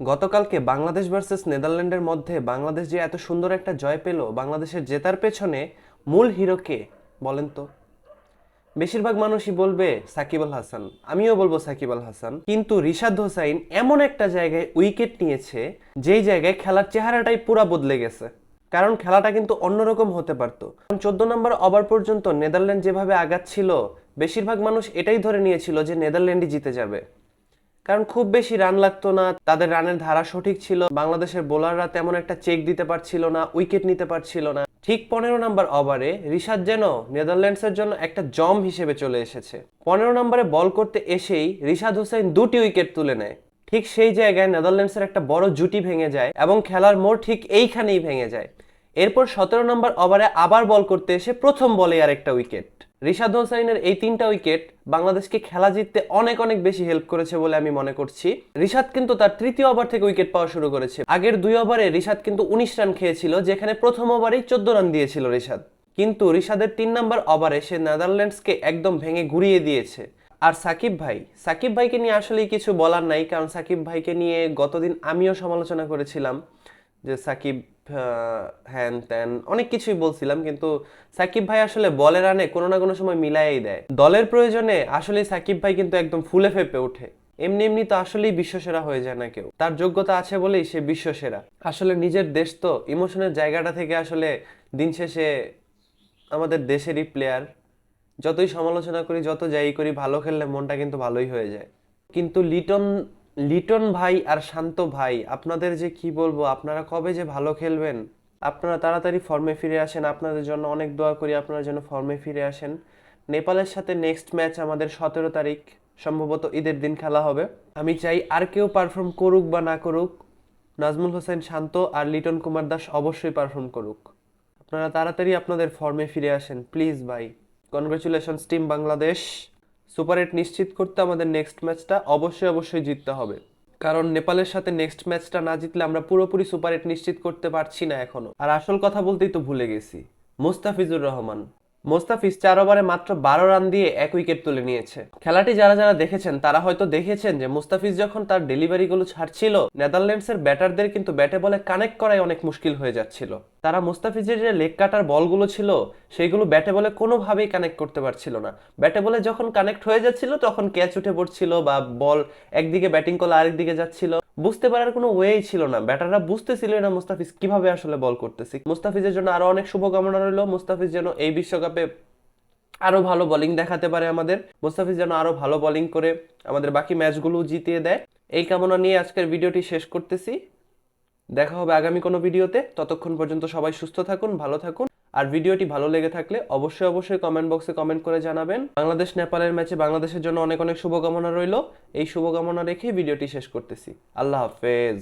গতকালকে বাংলাদেশ ভার্সেস নেদারল্যান্ডের মধ্যে বাংলাদেশ যে এত সুন্দর একটা জয় পেল, বাংলাদেশের জেতার পেছনে মূল হিরো কে বলেন তো? বেশিরভাগ মানুষই বলবে সাকিব আল হাসান, আমিও বলব সাকিব আল হাসান। কিন্তু রিশাদ হোসাইন এমন একটা জায়গায় উইকেট নিয়েছে, যেই জায়গায় খেলার চেহারাটাই পুরা বদলে গেছে। কারণ খেলাটা কিন্তু অন্যরকম হতে পারতো। চোদ্দ নম্বর ওভার পর্যন্ত নেদারল্যান্ড যেভাবে আগাচ্ছিল বেশিরভাগ মানুষ এটাই ধরে নিয়েছিল যে নেদারল্যান্ডই জিতে যাবে। কারণ খুব বেশি রান লাগতো না, তাদের রানের ধারা সঠিক ছিল, বাংলাদেশের বোলাররা তেমন একটা চেক দিতে পারছিল না উইকেট নিতে পারছিল না। ঠিক পনেরো নম্বর ওভারে রিশাদ যেন নেদারল্যান্ডসের জন্য একটা জম হিসেবে চলে এসেছে। পনেরো নম্বরে বল করতে এসেই রিশাদ হোসেন দুটি উইকেট তুলে নেয়। ঠিক সেই জায়গায় নেদারল্যান্ডসের একটা বড় জুটি ভেঙে যায় এবং খেলার মোড় ঠিক এইখানেই ভেঙে যায়। এরপর সতেরো নম্বর ওভারে আবার বল করতে এসে প্রথম বলে আর একটা উইকেট। রিশাদ হোসাইনের এই তিনটা উইকেট বাংলাদেশকে খেলা জিততে অনেক অনেক বেশি হেল্প করেছে বলে আমি মনে করছি। রিশাদ কিন্তু তার তৃতীয় ওভার থেকে উইকেট পাওয়া শুরু করেছে। আগের দুই ওভারে রিশাদ কিন্তু উনিশ রান খেয়েছিল, যেখানে প্রথম ওভারেই চোদ্দ রান দিয়েছিল রিশাদ। কিন্তু রিশাদের তিন নম্বর ওভারে সে নেদারল্যান্ডসকে একদম ভেঙে ঘুরিয়ে দিয়েছে। আর সাকিব ভাই, সাকিব ভাইকে নিয়ে আসলেই কিছু বলার নাই, কারণ সাকিব ভাইকে নিয়ে গতদিন আমিও সমালোচনা করেছিলাম যে সাকিব হ্যান ত্যান, অনেক কিছুই বলছিলাম, কিন্তু সাকিব ভাই আসলে বলের রানে কোনো না কোনো সময় মিলাইই দেয়। দলের প্রয়োজনে আসলে সাকিব ভাই কিন্তু একদম ফুলে ফেপে ওঠে। এমনি এমনি তো আসলেই বিশ্বসেরা হয়ে যায় না কেউ। তার যোগ্যতা আছে বলেই সে বিশ্বসেরা। আসলে নিজের দেশ তো, ইমোশনের জায়গাটা থেকে আসলে দিন শেষে আমাদের দেশেরই প্লেয়ার যতই সমালোচনা করি, যত যাই করি, ভালো খেললে মনটা কিন্তু ভালোই হয়ে যায়। কিন্তু লিটন লিটন ভাই আর শান্ত ভাই, আপনাদের যে কি বলব, আপনারা কবে যে ভালো খেলবেন? আপনারা তাড়াতাড়ি ফর্মে ফিরে আসেন। আপনাদের জন্য অনেক দোয়া করি, আপনারা যেন ফর্মে ফিরে আসেন। নেপালের সাথে নেক্সট ম্যাচ আমাদের সতেরো তারিখ, সম্ভবত ঈদের দিন খেলা হবে। আমি চাই আর কেউ পারফর্ম করুক বা না করুক, নাজমুল হোসেন শান্ত আর লিটন কুমার দাস অবশ্যই পারফর্ম করুক। আপনারা তাড়াতাড়ি আপনাদের ফর্মে ফিরে আসেন। প্লিজ ভাই congratulations team Bangladesh. Super eight নিশ্চিত করতে আমাদের নেক্সট ম্যাচটা অবশ্যই অবশ্যই জিততে হবে। কারণ নেপালের সাথে নেক্সট ম্যাচটা না জিতলে আমরা পুরোপুরি সুপার এইট নিশ্চিত করতে পারছি না এখনও। আর আসল কথা বলতেই তো ভুলে গেছি। মুস্তাফিজুর রহমান মোস্তাফিজ চার ওভারে মাত্র বারো রান দিয়ে এক উইকেট তুলে নিয়েছে। খেলাটি যারা যারা দেখেছেন, তারা হয়তো দেখেছেন যে মুস্তাফিজ যখন তার ডেলিভারিগুলো ছাড়ছিল, নেদারল্যান্ডসের ব্যাটারদের কিন্তু ব্যাটে বলে কানেক্ট করাই অনেক মুশকিল হয়ে যাচ্ছিল। তারা মুস্তাফিজের যে লেগ কাটার বলগুলো ছিল সেইগুলো ব্যাটে বলে কোনোভাবেই কানেক্ট করতে পারছিল না। ব্যাটে বলে যখন কানেক্ট হয়ে যাচ্ছিল, তখন ক্যাচ উঠে পড়ছিল বা বল একদিকে ব্যাটিং করলে আরেকদিকে যাচ্ছিল। বুঝতে পারার কোনো ওয়েই ছিল না। ব্যাটাররা বুঝতেছিল না মুস্তাফিজ কীভাবে আসলে বল করতেছে। মুস্তাফিজের জন্য আরও অনেক শুভকামনা রইল। মুস্তাফিজ যেন এই বিশ্বকাপে আরও ভালো বোলিং দেখাতে পারে আমাদের। মুস্তাফিজ যেন আরও ভালো বোলিং করে আমাদের বাকি ম্যাচগুলো জিতিয়ে দেয়। এই কামনা নিয়ে আজকের ভিডিওটি শেষ করতেছি। দেখা হবে আগামী কোনো ভিডিওতে। ততক্ষণ পর্যন্ত সবাই সুস্থ থাকুন, ভালো থাকুন। আর ভিডিওটি ভালো লেগে থাকলে অবশ্যই অবশ্যই কমেন্ট বক্সে কমেন্ট করে জানাবেন। বাংলাদেশ নেপালের ম্যাচে বাংলাদেশের জন্য অনেক অনেক শুভকামনা রইল। এই শুভকামনা রেখে ভিডিওটি শেষ করতেছি। আল্লাহ হাফেজ।